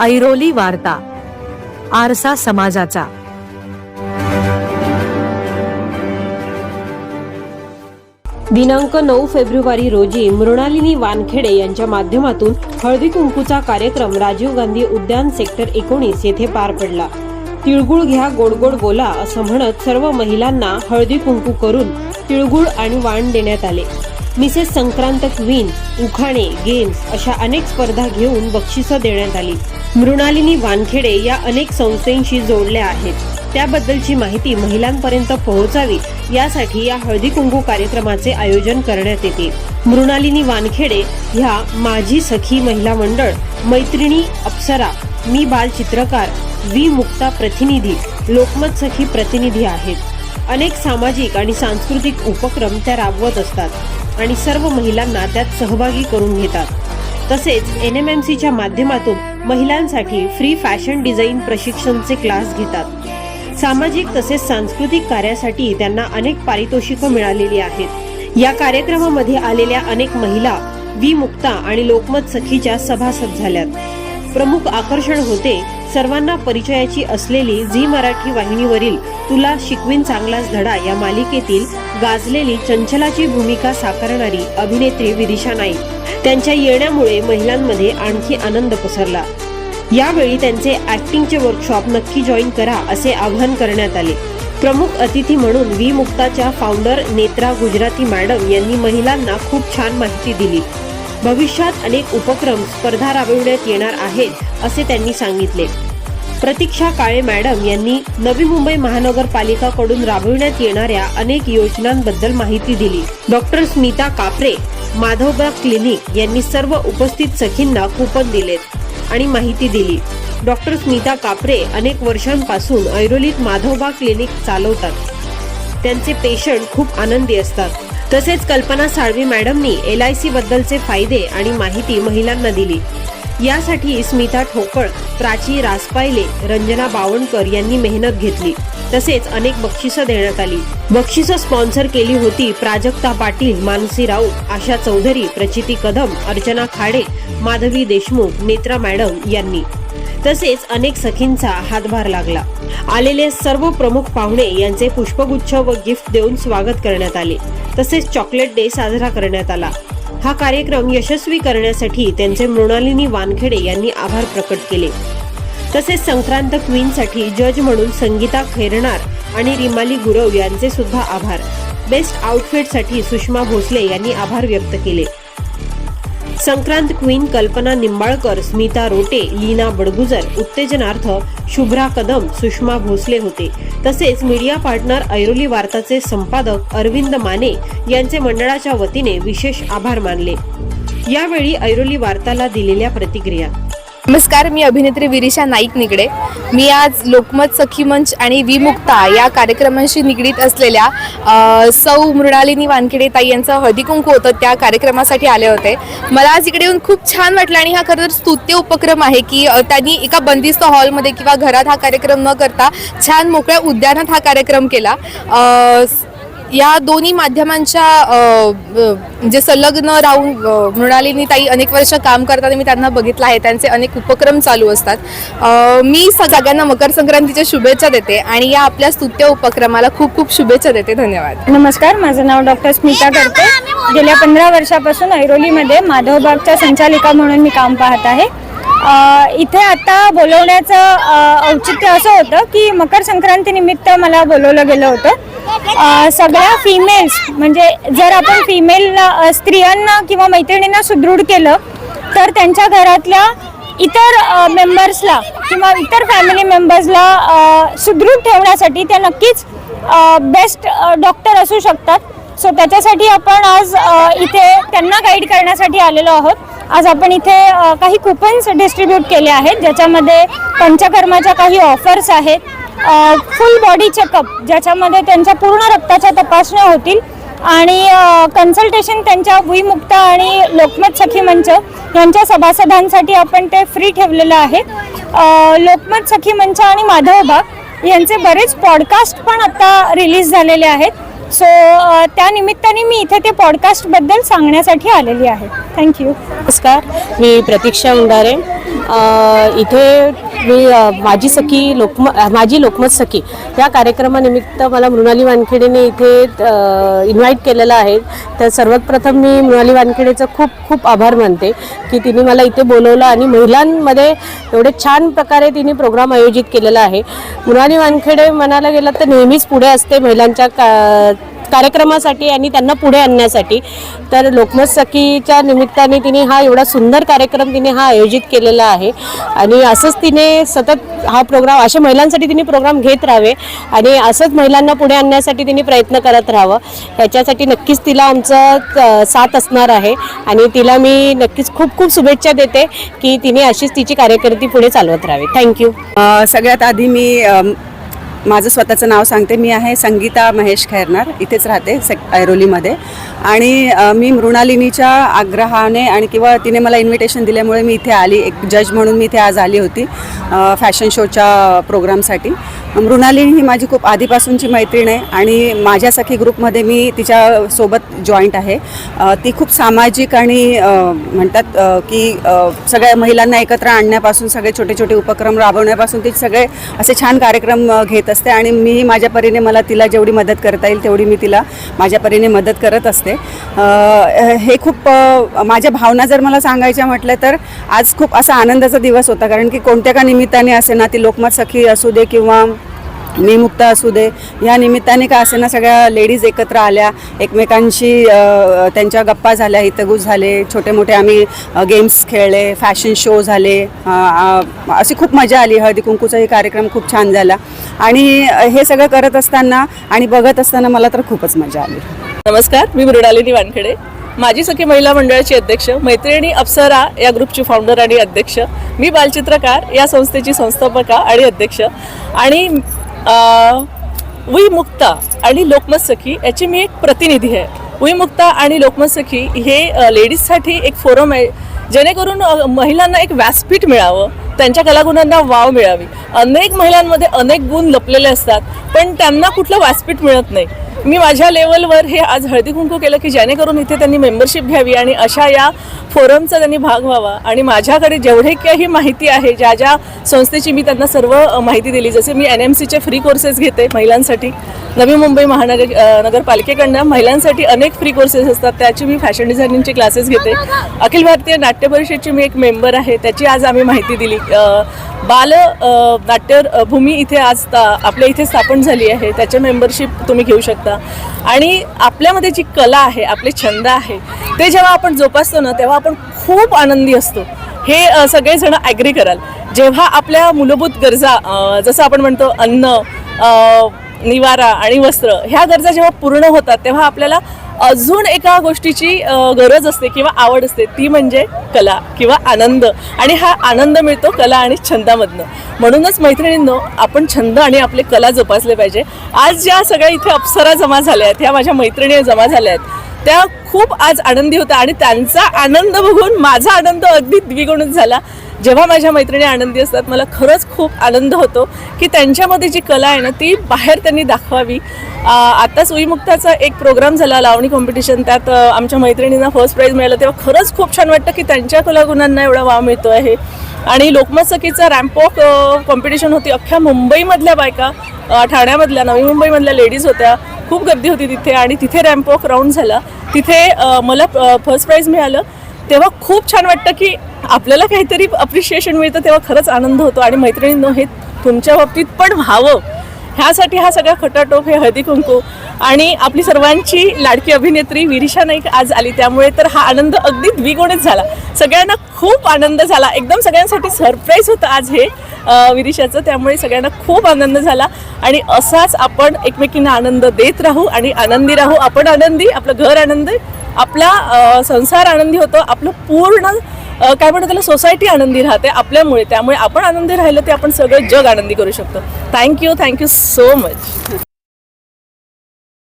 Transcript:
ऐरोली वार्ता आरसा समाजाचा. दिनांक नऊ फेब्रुवारी रोजी मृणालिनी वानखेडे यांच्या माध्यमातून हळदी कुंकूचा कार्यक्रम राजीव गांधी उद्यान सेक्टर एकोणीस येथे पार पडला. तिळगुळ घ्या गोडगोड बोला असं म्हणत सर्व महिलांना हळदी कुंकू करून तिळगुळ आणि वाण देण्यात आले. मिसेस संक्रांत क्वीन उखाणे गेम्स अशा अनेक स्पर्धा घेऊन बक्षिसं देण्यात आली. मृणालिनी वानखेडे या अनेक संस्थेशी जोडल्या आहेत. त्याबद्दलची माहिती महिलांपर्यंत पोहोचावी यासाठी या हळदी कुंकू कार्यक्रमाचे आयोजन करण्यात येते. मृणालिनी वानखेडे ह्या माझी सखी महिला मंडळ मैत्रिणी अप्सरा मी बाल चित्रकार वी मुक्ता प्रतिनिधी लोकमत सखी प्रतिनिधी आहेत. अनेक सामाजिक आणि सांस्कृतिक उपक्रम त्या राबवत असतात आणि सर्व महिलांना त्यात सहभागी करून घेतात. तसेच एन एम एम सीच्या माध्यमातून महिलांसाठी फ्री फॅशन डिझाईन प्रशिक्षणचे क्लास घेतात. सामाजिक तसेच सांस्कृतिक कार्यासाठी त्यांना अनेक पारितोषिकं मिळालेली आहेत. या कार्यक्रमामध्ये आलेल्या अनेक महिला वी मुक्ता आणि लोकमत सखीच्या सभासद झाल्यात. प्रमुख आकर्षण होते सर्वांना परिचयाची असलेली झी मराठी वाहिनीवरील तुला शिकवीन चांगलाच धडा या मालिकेतील गाजलेली चंचलाची भूमिका साकारणारी अभिनेत्री विदिशा नाईक. त्यांच्या येण्यामुळे महिलांमध्ये आणखी आनंद पसरला. यावेळी त्यांचे ऍक्टिंगचे वर्कशॉप नक्की जॉईन करा असे आवाहन करण्यात आले. प्रमुख अतिथी म्हणून वी मुक्ताच्या फाउंडर नेत्रा गुजराती मॅडम यांनी महिलांना खूप छान माहिती दिली. भविष्यात अनेक उपक्रम स्पर्धा राबविण्यात येणार आहेत असे त्यांनी सांगितले. प्रतीक्षा काळे मॅडम यांनी नवी मुंबई महानगरपालिकाकडून राबविण्यात येणाऱ्या अनेक योजनांबद्दल माहिती दिली. डॉक्टर स्मिता कापरे माधवबाग क्लिनिक यांनी सर्व उपस्थित सखींना कुपन दिलेत आणि माहिती दिली. डॉक्टर स्मिता कापरे अनेक वर्षांपासून ऐरोलीत माधवबाग क्लिनिक चालवतात. त्यांचे पेशंट खूप आनंदी असतात. तसेच कल्पना साळवी मॅडमनी एल आय सी बद्दलचे फायदे आणि माहिती महिलांना दिली. यासाठी स्मिता ठोकळ प्राची रासपायले रंजना बावणकर यांनी मेहनत घेतली. तसेच अनेक बक्षिसं देण्यात आली. बक्षिसं स्पॉन्सर केली होती प्राजक्ता पाटील मानसी राऊत आशा चौधरी प्रचिती कदम अर्चना खाडे माधवी देशमुख नेत्रा मॅडम यांनी. तसेच अनेक सखींचा हातभार लागला. आलेले सर्व प्रमुख पाहुणे यांचे पुष्पगुच्छ व गिफ्ट देऊन स्वागत करण्यात आले. तसेच चॉकलेट डे साजरा करण्यात आला. हा कार्यक्रम यशस्वी करण्यासाठी त्यांचे मृणालिनी वानखेडे यांनी आभार प्रकट केले. तसेच संक्रांत क्वीनसाठी जज म्हणून संगीता खैरणार आणि रिमाली गुरव यांचे सुद्धा आभार. बेस्ट आउटफिटसाठी सुषमा भोसले यांनी आभार व्यक्त केले. संक्रांत क्वीन कल्पना निंबाळकर स्मिता रोटे लीना बडगुजर उत्तेजनार्थ शुभ्रा कदम सुषमा भोसले होते. तसेच मीडिया पार्टनर ऐरोली वार्ताचे संपादक अरविंद माने यांचे मंडळाच्या वतीने विशेष आभार मानले. यावेळी ऐरोली वार्ताला दिलेल्या प्रतिक्रिया. नमस्कार मी अभिनेत्री विरिशा नाईक निगडे. मी आज लोकमत सखी मंच आणि विमुक्ता या कार्यक्रमांशी निगडीत असलेल्या सौ मृणालिनी वानखेडे ताई यांचं हळदीकुंकू होतं त्या कार्यक्रमासाठी आले होते. मला आज इकडे येऊन खूप छान वाटलं आणि हा खरं तर स्तुत्य उपक्रम आहे की त्यांनी एका बंदिस्त हॉलमध्ये किंवा घरात हा कार्यक्रम न करता छान मोकळ्या उद्यानात हा कार्यक्रम केला. या दोन्ही माध्यमांच्या अ, म्हणजे संलग्न राहून मृणालिनी ताई अनेक वर्ष काम करताना मी त्यांना बघितलं आहे. त्यांचे अनेक उपक्रम चालू असतात. मी सगळ्यांना मकर संक्रांतीच्या शुभेच्छा देते आणि या आपल्या स्तुत्य उपक्रमाला खूप खूप शुभेच्छा देते. धन्यवाद. नमस्कार. माझं नाव डॉक्टर स्मिता करते. गेल्या पंधरा वर्षापासून ऐरोलीमध्ये माधवबागच्या संचालिका म्हणून मी काम पाहत आहे. इथे आता बोलवण्याचं औचित्य असं होतं की मकर संक्रांतीनिमित्त मला बोलवलं गेलं होतं. सगळ्या फिमेल्स म्हणजे जर आपण फिमेल स्त्रियांना किंवा मैत्रिणींना सुदृढ केलं तर त्यांच्या घरातल्या इतर मेंबर्सला किंवा इतर फॅमिली मेंबर्सला सुदृढ ठेवण्यासाठी त्या नक्कीच बेस्ट डॉक्टर असू शकतात. सो त्याच्यासाठी आपण आज इथे त्यांना गाईड करण्यासाठी आलेलो आहोत. आज आपण इथे काही कुपन्स डिस्ट्रीब्यूट केले आहेत ज्याच्यामध्ये पंचकर्माच्या काही ऑफर्स आहेत. फुल बॉडी चेकअप ज्याच्यामध्ये त्यांच्या पूर्ण रक्ताच्या तपासण्या होतील. आणि कन्सल्टेशन त्यांच्या भुईमुक्त आणि लोकमत सखी मंच यांच्या सभासदांसाठी आपण ते फ्री ठेवलेलं आहे. लोकमत सखी मंच आणि माधवबाग यांचे बरेच पॉडकास्ट पण आता रिलीज झालेले आहेत. सो त्या निमित्ताने मी इथे ते पॉडकास्टबद्दल सांगण्यासाठी आलेली आहे. थँक्यू नमस्कार मी प्रतीक्षा उंडारे. इथे मी माझी सखी लोकम माझी लोकमत सखी. या कार्यक्रमानिमित्त मला मृणाली वानखेडेने इथे इन्व्हाइट केलेलं आहे. तर सर्वात प्रथम मी मृणाली वानखेडेचं खूप खूप आभार मानते की तिने मला इथे बोलवलं आणि महिलांमध्ये एवढे छान प्रकारे तिने प्रोग्राम आयोजित केलेला आहे. मृणाली वानखेडे म्हणायला गेलं तर नेहमीच पुढे असते महिलांच्या का कार्यक्रमासाठी आणि त्यांना पुढे आणण्यासाठी. तर लोकमत सखीच्या निमित्ताने तिने हा एवढा सुंदर कार्यक्रम तिने हा आयोजित केलेला आहे. आणि असंच तिने सतत हा प्रोग्राम अशा महिलांसाठी तिने प्रोग्राम घेत राहावे आणि असंच महिलांना पुढे आणण्यासाठी तिने प्रयत्न करत राहावं. ह्याच्यासाठी नक्कीच तिला आमचं साथ असणार आहे. आणि तिला मी नक्कीच खूप खूप शुभेच्छा देते की तिने अशीच तिची कार्यकर्ती पुढे चालवत राहावी. थँक्यू सगळ्यात आधी मी माझं स्वतःचं नाव सांगते. मी आहे संगीता महेश खैरनार. इथेच राहते सेक ऐरोलीमध्ये. आणि मी मृणालिनीच्या आग्रहाने आणि किंवा तिने मला इन्व्हिटेशन दिल्यामुळे मी इथे आली. एक जज म्हणून मी इथे आज आली होती फॅशन शोच्या प्रोग्रामसाठी मृणालिनी ही माझी खूप आधीपासूनची मैत्रीण आहे आणि माझ्या सखी ग्रुपमध्ये मी तिच्यासोबत जॉईंट आहे. ती खूप सामाजिक आणि म्हणतात की सगळ्या महिलांना एकत्र आणण्यापासून सगळे छोटे छोटे उपक्रम राबवण्यापासून ती सगळे असे छान कार्यक्रम घेत असते आणि मीही माझ्या परीने मला तिला जेवढी मदत करता येईल तेवढी मी तिला माझ्या परीने मदत करत असते. हे खूप माझ्या भावना जर मला सांगायच्या म्हटलं तर आज खूप असा आनंदाचा दिवस होता. कारण की कोणत्या का निमित्ताने असे ना ती लोकमत सखी असू दे किंवा मी मुक्त असू दे. या निमित्ताने का असे ना सगळ्या लेडीज एकत्र आल्या एकमेकांशी त्यांच्या गप्पा झाल्या हितगुज झाले छोटे मोठे आम्ही गेम्स खेळले फॅशन शो झाले अशी खूप मजा आली हळदी कुंकूचाही कार्यक्रम खूप छान झाला. आणि हे सगळं करत असताना आणि बघत असताना मला तर खूपच मजा आली. नमस्कार मी मृणालिनी वानखेडे. माझी सखी महिला मंडळाची अध्यक्ष मैत्रिणी अप्सरा या ग्रुपची फाउंडर आणि अध्यक्ष मी बालचित्रकार या संस्थेची संस्थापका आणि अध्यक्ष. आणि वी मुक्ता आणि लोकमत सखी याची मी एक प्रतिनिधी आहे. वी मुक्ता आणि लोकमत सखी हे लेडीजसाठी एक फोरम आहे जेणेकरून महिलांना एक व्यासपीठ मिळावं त्यांच्या कलागुणांना वाव मिळावी. अनेक महिलांमध्ये अनेक गुण लपलेले असतात पण त्यांना कुठलं व्यासपीठ मिळत नाही. मी माझ्या लेवलवर हे आज हळदी कुंकू केलं की जेणेकरून इथे त्यांनी मेंबरशिप घ्यावी आणि अशा या फोरमचा त्यांनी भाग व्हावा. आणि माझ्याकडे जेवढे काही माहिती आहे ज्या ज्या संस्थेची मी त्यांना सर्व माहिती दिली जसे मी एन एम सीचे फ्री कोर्सेस घेते महिलांसाठी नवी मुंबई महानगर नगरपालिकेकडनं महिलांसाठी अनेक फ्री कोर्सेस असतात त्याची मी फॅशन डिझायनिंगचे क्लासेस घेते. अखिल भारतीय नाट्य परिषदची मी एक मेंबर आहे त्याची आज आम्ही माहिती दिली. बाल नाट्यभूमी नाट्य भूमी इथे आज ता- आपल्या इथे स्थापन झाली आहे त्याचे मेंबरशिप तुम्ही घेऊ शकता. आणि आपल्यामध्ये जी कला आहे आपले छंद आहे ते जेव्हा आपण जोपासतो ना तेव्हा आपण खूप आनंदी असतो. हे सगळेजण ॲग्री कराल. जेव्हा आपल्या मूलभूत गरजा जसं आपण म्हणतो अन्न निवारा आणि वस्त्र ह्या गरजा जेव्हा पूर्ण होतात तेव्हा आपल्याला अजून एका गोष्टीची गरज असते किंवा आवड असते. ती म्हणजे कला किंवा आनंद. आणि हा आनंद मिळतो कला आणि छंदामधनं. म्हणूनच मैत्रिणींनो आपण छंद आणि आपले कला जोपासले पाहिजे. आज ज्या सगळ्या इथे अप्सरा जमा झाल्या आहेत ह्या माझ्या मैत्रिणी जमा झाल्या आहेत त्या खूप आज आनंदी होत्या आणि त्यांचा आनंद बघून माझा आनंद अगदी द्विगुणित झाला. जेव्हा माझ्या मैत्रिणी आनंदी असतात मला खरंच खूप आनंद होतो की त्यांच्यामध्ये जी कला आहे ना ती बाहेर त्यांनी दाखवावी. आत्ताच उईमुक्ताचा एक प्रोग्राम झाला लावणी कॉम्पिटिशन त्यात आमच्या मैत्रिणींना फर्स्ट प्राईज मिळालं. तेव्हा खरंच खूप छान वाटतं की त्यांच्या कलागुणांना एवढा वाव मिळतो आहे. आणि लोकमत सखीचा रॅम्पॉक कॉम्पिटिशन होती अख्ख्या मुंबईमधल्या बायका ठाण्यामधल्या नवी मुंबईमधल्या लेडीज होत्या. खूप गर्दी होती तिथे आणि तिथे रॅम्पॉक राऊंड झाला. तिथे मला फर्स्ट प्राईज मिळालं. तेव्हा खूप छान वाटतं की आपल्याला काहीतरी अप्रिशिएशन मिळतं तेव्हा खरंच आनंद होतो. आणि मैत्रिणींनो हे तुमच्या बाबतीत पण व्हावं. ह्यासाठी हा सगळा खटाटोप हे हळदी कुंकू आणि आपली सर्वांची लाडकी अभिनेत्री विरिशा नाईक आज आली. त्यामुळे तर हा आनंद अगदी द्विगुणित झाला. सगळ्यांना खूप आनंद झाला. एकदम सगळ्यांसाठी सरप्राईज होतं आज हे अं, विरिशाचं. त्यामुळे सगळ्यांना खूप आनंद झाला. आणि असाच आपण एकमेकींना आनंद देत राहू आणि आनंदी राहू. आपण आनंदी आपलं घर आनंदी आपला संसार आनंदी होतो. आपलं पूर्ण काय म्हणतो त्याला सोसायटी आनंदी राहते आपल्यामुळे. त्यामुळे आपण आनंदी राहिलं ते आपण सगळं जग आनंदी करू शकतो. Thank you thank you so much